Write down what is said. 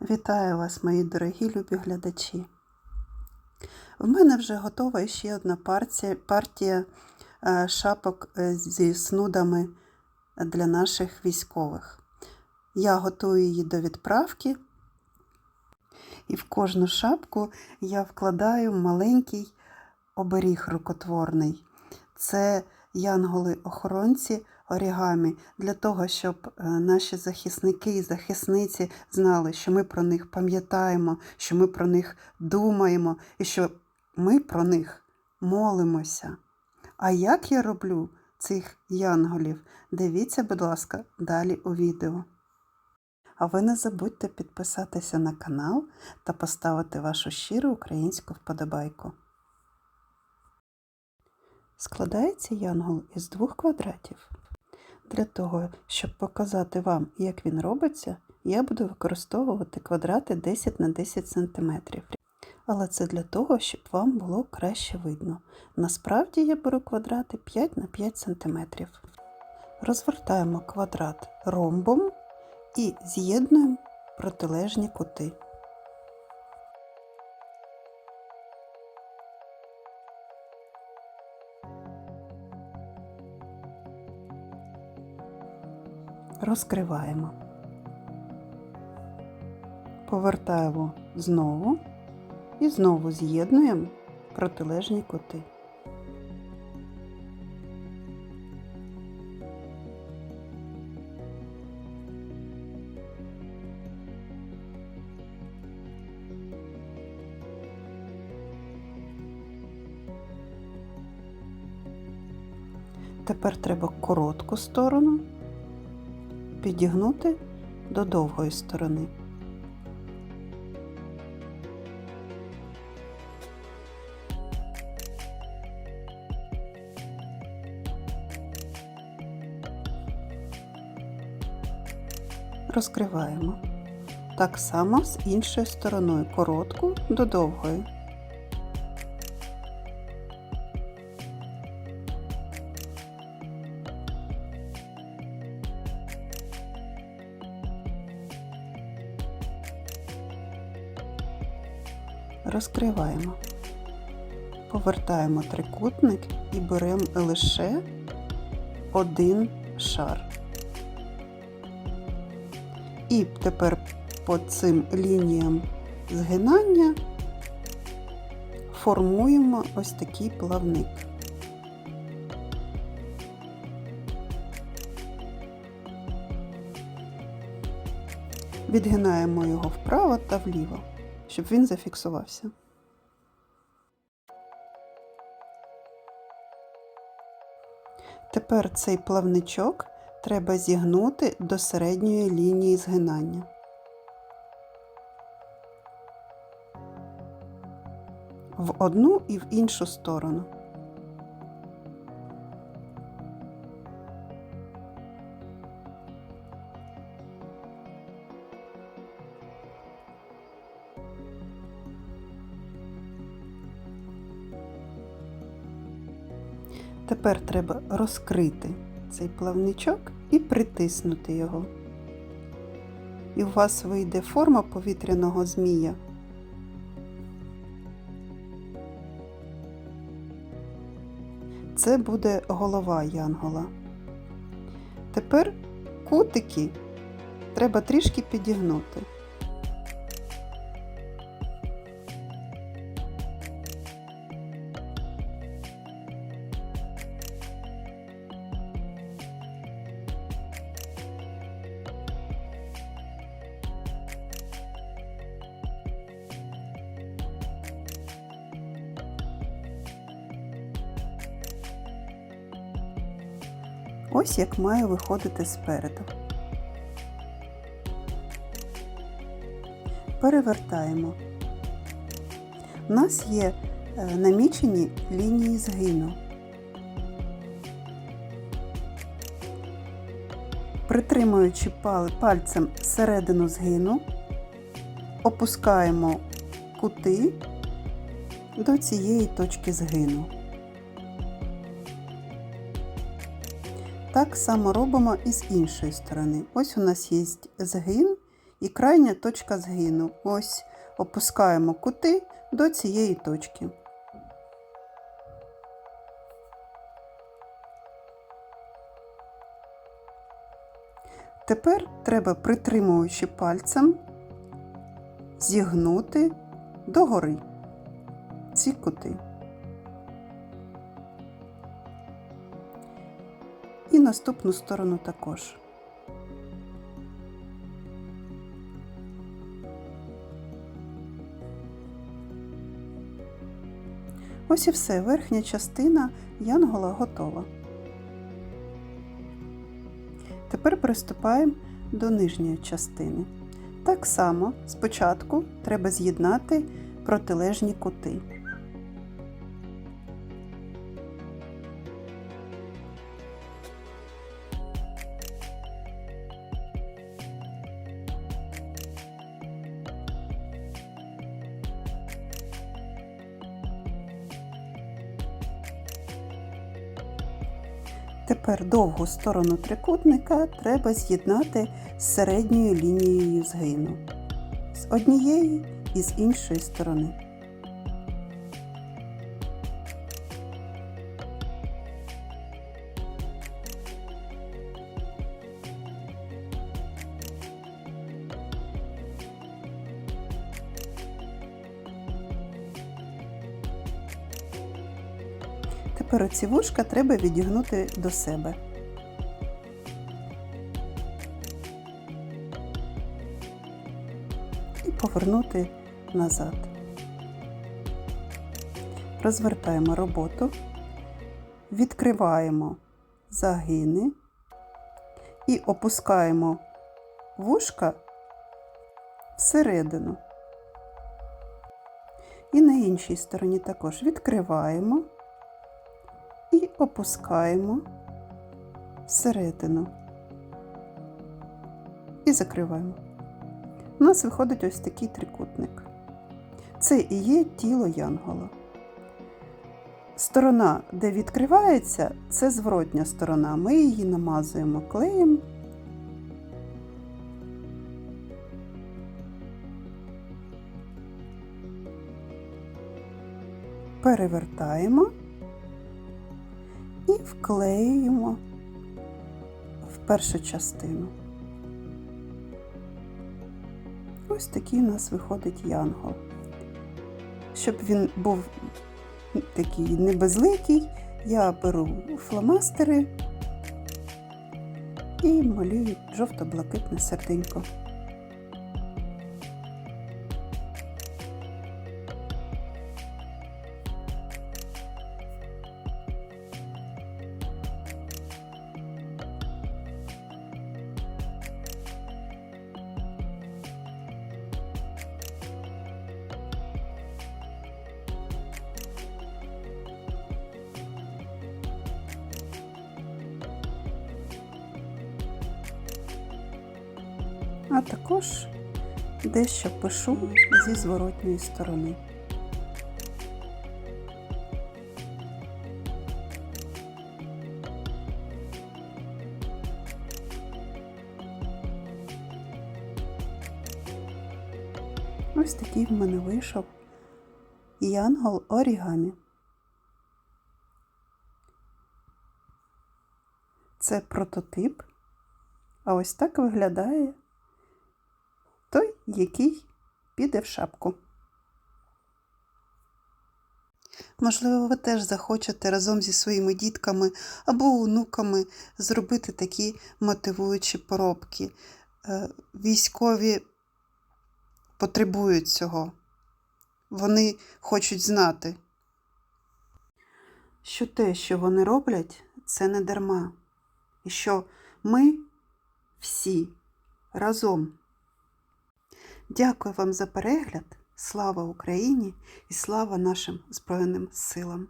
Вітаю вас, мої дорогі любі глядачі. В мене вже готова ще одна партія, партія е, шапок е, зі снудами для наших військових. Я готую її до відправки, і в кожну шапку я вкладаю маленький оберіг рукотворний. Це янголи-охоронці орігамі для того, щоб е, наші захисники і захисниці знали, що ми про них пам'ятаємо, що ми про них думаємо і що ми про них молимося. А як я роблю цих янголів? Дивіться, будь ласка, далі у відео. А ви не забудьте підписатися на канал та поставити вашу щиру українську вподобайку. Складається янгол із двох квадратів. Для того, щоб показати вам, як він робиться, я буду використовувати квадрати 10 на 10 см. Але це для того, щоб вам було краще видно. Насправді я беру квадрати 5 на 5 см. Розвертаємо квадрат ромбом і з'єднуємо протилежні кути. Розкриваємо. Повертаємо знову і знову з'єднуємо протилежні кути. Тепер треба коротку сторону підігнути до довгої сторони. Розкриваємо. Так само з іншою стороною коротку до довгої. Розкриваємо, повертаємо трикутник і беремо лише один шар. І тепер по цим лініям згинання формуємо ось такий плавник. Відгинаємо його вправо та вліво щоб він зафіксувався. Тепер цей плавничок треба зігнути до середньої лінії згинання. В одну і в іншу сторону. Тепер треба розкрити цей плавничок і притиснути його. І у вас вийде форма повітряного змія. Це буде голова янгола. Тепер кутики треба трішки підігнути. Ось як має виходити спереду. Перевертаємо. У нас є е, намічені лінії згину. Притримуючи пальцем середину згину, опускаємо кути до цієї точки згину. Так само робимо і з іншої сторони. Ось у нас є згин, і крайня точка згину. Ось опускаємо кути до цієї точки. Тепер треба, притримуючи пальцем, зігнути догори ці кути. І наступну сторону також. Ось і все, верхня частина янгола готова. Тепер приступаємо до нижньої частини. Так само спочатку треба з'єднати протилежні кути. Тепер довгу сторону трикутника треба з'єднати з середньою лінією згину з однієї і з іншої сторони. Тепер вушка треба відігнути до себе. І повернути назад. Розвертаємо роботу, відкриваємо загини і опускаємо вушка всередину. І на іншій стороні також відкриваємо і опускаємо всередину і закриваємо. У нас виходить ось такий трикутник. Це і є тіло янгола. Сторона, де відкривається, це зворотня сторона. Ми її намазуємо клеєм. Перевертаємо вклеюємо в першу частину. Ось такий у нас виходить янгол. Щоб він був такий не безликий, я беру фломастери і малюю жовто-блакитне серденько. А також дещо пишу зі зворотньої сторони. Ось такий в мене вийшов янгол орігамі. Це прототип, а ось так виглядає який піде в шапку. Можливо, ви теж захочете разом зі своїми дітками або онуками зробити такі мотивуючі поробки. Е, Військові потребують цього. Вони хочуть знати, що те, що вони роблять, це не дарма. І що ми всі разом Дякую вам за перегляд. Слава Україні і слава нашим Збройним силам!